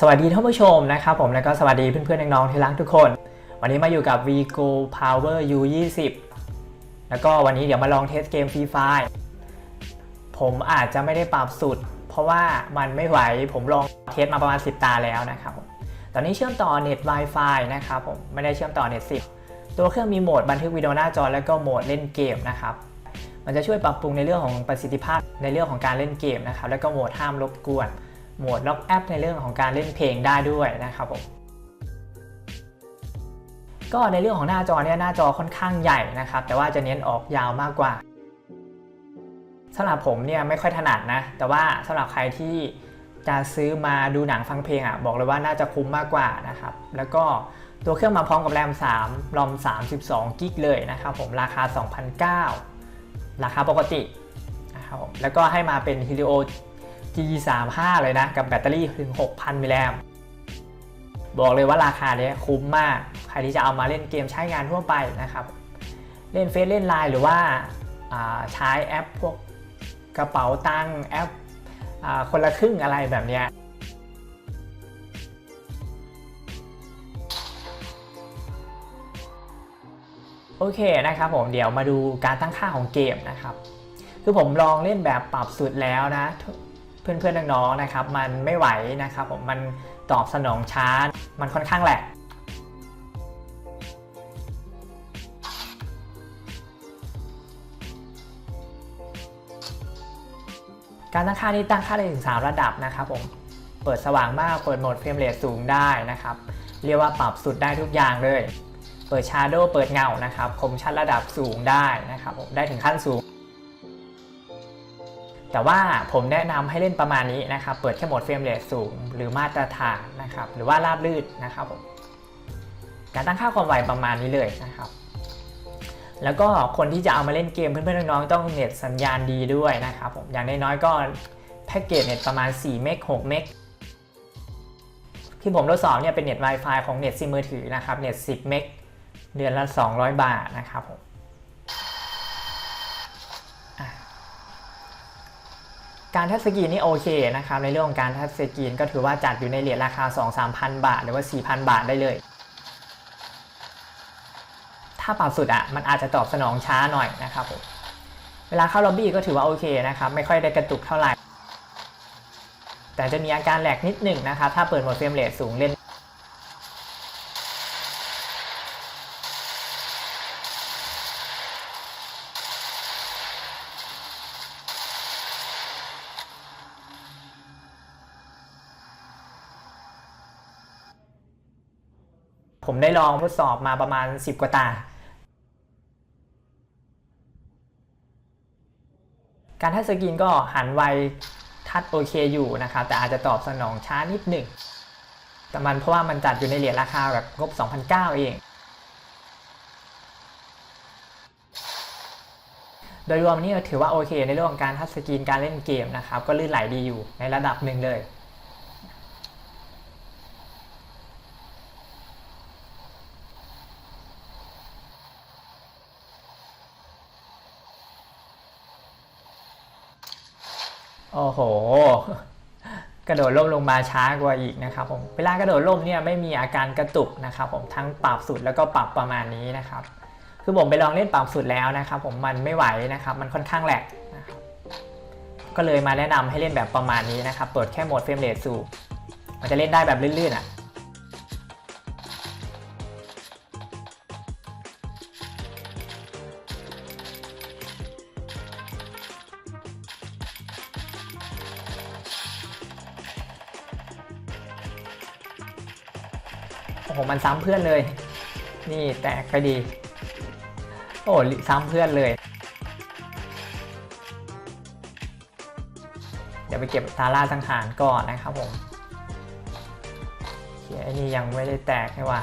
สวัสดีท่านผู้ชมนะครับผมแล้วก็สวัสดีเพื่อนๆน้องๆที่รักทุกคน วันนี้มาอยู่กับ Vigo Power U20 แล้วก็วันนี้เดี๋ยวมาลองเทสเกม Free Fire ผมอาจจะไม่ได้ปรับสุด เพราะว่ามันไม่ไหวผมลองเทสมาประมาณ 10 ตาแล้วนะครับผมตอนนี้เชื่อมต่อเน็ต Wi-Fi นะครับผมไม่ได้เชื่อมต่อเน็ต 10 ตัวเครื่องมีโหมดบันทึกวิดีโอหน้าจอแล้วก็โหมดเล่นเกมนะครับมันจะช่วยปรับปรุงในเรื่องของประสิทธิภาพในเรื่องของการเล่นเกมนะครับแล้วก็โหมดห้ามรบกวน โหมดล็อกแอปในเรื่องของการเล่นเพลงได้ด้วยนะครับผมก็ในเรื่องของหน้าจอเนี่ยหน้าจอค่อนข้างใหญ่นะครับ แต่ว่าจะเน้นออกยาวมากกว่าสำหรับผมเนี่ยไม่ค่อยถนัดนะ แต่ว่าสำหรับใครที่จะซื้อมาดูหนังฟังเพลงอะบอกเลยว่าน่าจะคุ้มมากกว่านะครับ แล้วก็ตัวเครื่องมาพร้อมกับแรม 3 รอม 32 กิกเลยนะครับผมราคา 2,009ราคาปกตินะครับผมแล้วก็ให้มาเป็น Helio G35 เลยนะ กับแบตเตอรี่ถึง 6,000 มิลลิแอมบอกเลยว่าราคาเนี้ยคุ้มมาก ใครที่จะเอามาเล่นเกมใช้งานทั่วไปนะครับ เล่นเฟซเล่นไลน์หรือว่าาใช้แอปพวกกระเป๋าตังค์แอปอคนละครึ่งอะไรแบบเนี้ยโอเคนะครับผมเดี๋ยวมาดูการตั้งค่าของเกมนะครับ คือผมลองเล่นแบบปรับสุดแล้วนะ เพื่อนๆน้องๆนะครับ มันไม่ไหวนะครับผมมันตอบสนองช้า มันค่อนข้างแหลกการตั้งค่านี้ตั้งค่าได้ถึง 3 ระดับนะครับผม เปิดสว่างมาก เปิดโหมดเฟรมเรทสูงได้นะครับ เรียกว่าปรับสุดได้ทุกอย่างเลย เปิดชาร์โดเปิดเงานะครับ คมชัดระดับสูงได้นะครับผม ได้ถึงขั้นสูง แต่ว่าผมแนะนำให้เล่นประมาณนี้นะครับ เปิดแค่โหมดเฟรมเรทสูง หรือมาตรฐานนะครับ หรือว่าราบลื่นนะครับผม การตั้งค่าความไวประมาณนี้เลยนะครับ แล้วก็คนที่จะเอามาเล่นเกมเพื่อนๆน้องๆต้องเน็ตสัญญาณดีด้วยนะครับผม อย่างน้อยๆก็แพ็กเกจเน็ตประมาณ4เมก6เมกที่ผมทดสอบเนี่ยเป็นเน็ต Wi-Fi ของเน็ตซิมมือถือนะครับ เน็ต10เมกเดือนละ 200 บาทนะครับผม การทัชสกรีนนี่โอเคนะครับในเรื่องของการทัชสกรีนก็ถือว่าจัดอยู่ในเหรียญราคา 2-3,000 บาท หรือว่า 4,000 บาทได้เลย ถ้าปรับสุดอะมันอาจจะตอบสนองช้าหน่อยนะครับผมเวลาเข้าล็อบบี้ก็ถือว่าโอเคนะครับไม่ค่อยได้กระตุกเท่าไหร่ แต่จะมีอาการแหลกนิดหนึ่งนะครับถ้าเปิดโหมดเฟรมเรทสูงเล่น ผมได้ลองทดสอบมาประมาณ 10 กว่าตา การทัชสกรีนก็หันไวทัดโอเคอยู่นะครับ แต่อาจจะตอบสนองช้านิดหนึ่ง แต่มันเพราะว่ามันจัดอยู่ในเหรียญราคาแบบงบ 2,009 เอง โดยรวมนี่ถือว่าโอเคในเรื่องของการทัชสกรีนการเล่นเกมนะครับ ก็ลื่นไหลดีอยู่ในระดับหนึ่งเลย โอ้โห กระโดดร่มลงมาช้ากว่าอีกนะครับผม เวลากระโดดร่มเนี่ยไม่มีอาการกระตุกนะครับผมทั้งปรับสุดแล้วก็ปรับประมาณนี้นะครับ คือผมไปลองเล่นปรับสุดแล้วนะครับผมมันไม่ไหวนะครับ มันค่อนข้างแหลกนะครับก็เลยมาแนะนำให้เล่นแบบประมาณนี้นะครับ เปิดแค่โหมดเฟรมเรทสูงมันจะเล่นได้แบบลื่นๆอะ มันซ้ำเพื่อนเลย นี่แตกไปดี โอ้ซ้ำเพื่อนเลย เดี๋ยวไปเก็บตาล่าสังหารก่อนนะครับผมเขียไอ้นี่ยังไม่ได้แตกนี่ว่า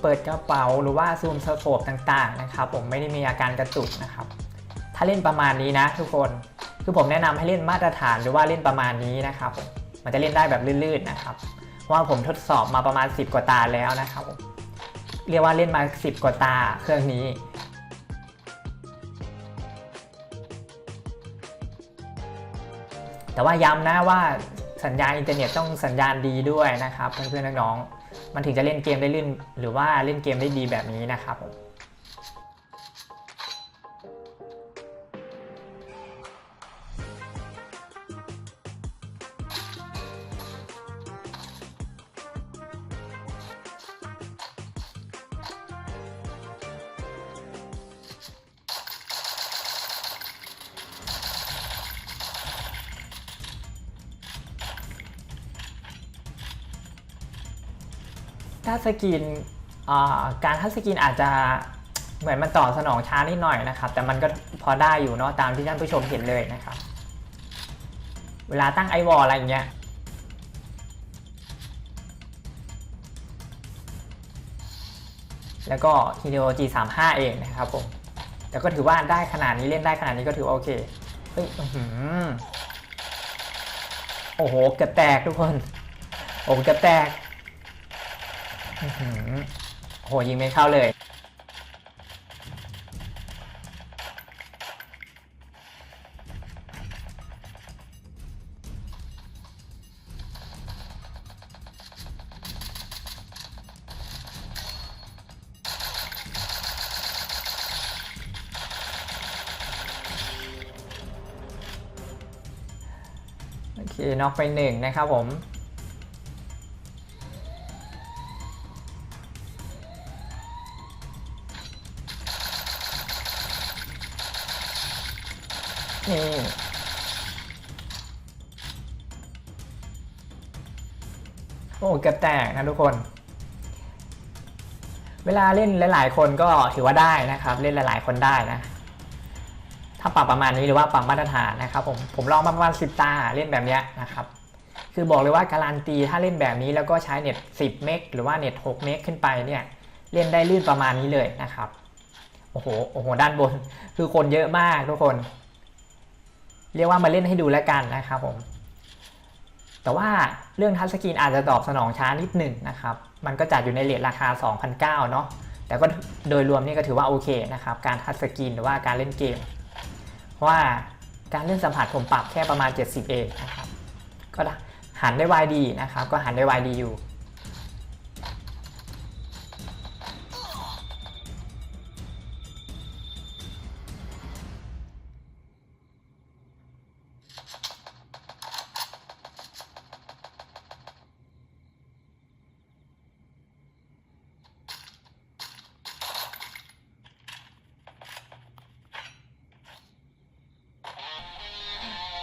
เปิดกระเป๋าหรือว่าซูมสโคปต่างๆนะครับ ผมไม่ได้มีอาการกระตุกนะครับ ถ้าเล่นประมาณนี้นะ ทุกคน คือผมแนะนำให้เล่นมาตรฐานหรือว่าเล่นประมาณนี้นะครับผมมันจะเล่นได้แบบลื่นๆนะครับ ว่าผมทดสอบมาประมาณ 10 กว่าตาแล้วนะครับ เรียกว่าเล่นมา 10 กว่าตาเครื่องนี้แต่ว่าย้ำนะว่าสัญญาณอินเทอร์เน็ตต้องสัญญาณดีด้วยนะครับเพื่อนๆน้องๆมันถึงจะเล่นเกมได้ลื่น หรือว่าเล่นเกมได้ดีแบบนี้นะครับ ผมถ้าสกรีนการทัชสกรีนอาจจะเหมือนมันตอบสนองช้านิดหน่อยนะครับ แต่มันก็พอได้อยู่เนาะตามที่ท่านผู้ชมเห็นเลยนะครับ เวลาตั้งไอวอลอะไรอย่างเงี้ยแล้วก็ Hero G35 เองนะครับผม แต่ก็ถือว่าได้ขนาดนี้เล่นได้ขนาดนี้ก็ถือว่าโอเค เฮ้ยอื้อหือโอ้โห เกือบแตกทุกคน โอ้เกือบแตก โหยิงไม่เข้าเลย โอเคน็อกไปหนึ่งนะครับผม โอ้เกือบแตกนะทุกคน เวลาเล่นหลาย ๆ คนก็ถือว่าได้นะครับ เล่นหลาย ๆ คนได้นะ ถ้าปรับประมาณนี้หรือว่าปรับมาตรฐานนะครับ ผมผมลองมาประมาณ 10 ตาเล่นแบบเนี้ยนะครับ คือบอกเลยว่าการันตีถ้าเล่นแบบนี้แล้วก็ใช้เน็ต 10 เมกหรือว่าเน็ต 6 เมกขึ้นไปเนี่ยเล่นได้ลื่นประมาณนี้เลยนะครับ โอ้โห โอ้โห ด้านบน คือคนเยอะมากทุกคน เรียกว่ามาเล่นให้ดูแล้วกันนะครับผม แต่ว่าเรื่องทัชสกรีนอาจจะตอบสนองช้านิดหนึ่งนะครับ มันก็จัดอยู่ในเลทราคา 2,009เนาะ แต่ก็โดยรวมนี่ก็ถือว่าโอเคนะครับ การทัชสกรีนหรือว่าการเล่นเกม ว่าการเล่นสัมผัสผมปรับแค่ประมาณ 70เองนะครับ ก็หันได้ไวดีนะครับ ก็หันได้ไวดีอยู่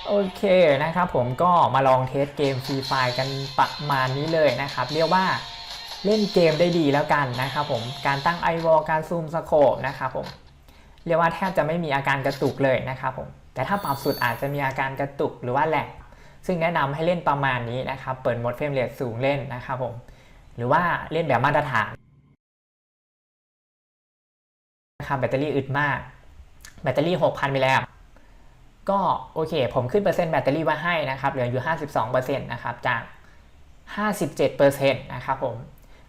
โอเคนะครับผมก็มาลองเทสเกมฟรีไฟกันประมาณนี้เลยนะครับ เรียกว่าเล่นเกมได้ดีแล้วกันนะครับผมการตั้งไอวอลการซูมสโคปนะครับผมเรียกว่าแทบจะไม่มีอาการกระตุกเลยนะครับผมแต่ถ้าปรับสุดอาจจะมีอาการกระตุกหรือว่าแหลกซึ่งแนะนำให้เล่นประมาณนี้นะครับ เปิดโหมดเฟรมเรทสูงเล่นนะครับผมหรือว่าเล่นแบบมาตรฐานนะครับแบตเตอรี่อึดมาก แบตเตอรี่ 6,000มิลลิแอมป์ ก็โอเค ผมขึ้นเปอร์เซ็นต์แบตเตอรี่ไว้ให้นะครับเหลืออยู่ 52%นะครับจาก 57%นะครับผม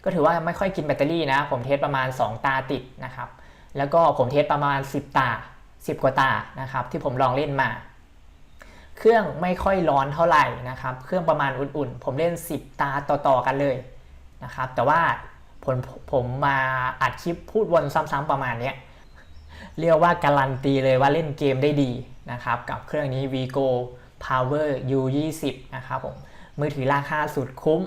ก็ถือว่าไม่ค่อยกินแบตเตอรี่นะ ผมเทสประมาณ 2 ตาติดนะครับ แล้วก็ผมเทสประมาณ 10 ตา 10 กว่าตานะครับ ที่ผมลองเล่นมา เครื่องไม่ค่อยร้อนเท่าไหร่นะครับ เครื่องประมาณอุ่นๆ ผมเล่น 10 ตาต่อๆกันเลยนะครับ แต่ว่าผมผมมาอัดคลิปพูดวนซ้ำๆประมาณนี้เรียกว่าการันตีเลยว่าเล่นเกมได้ดี นะครับกับเครื่องนี้ Vigo Power U20 นะครับผมมือถือราคาสุดคุ้ม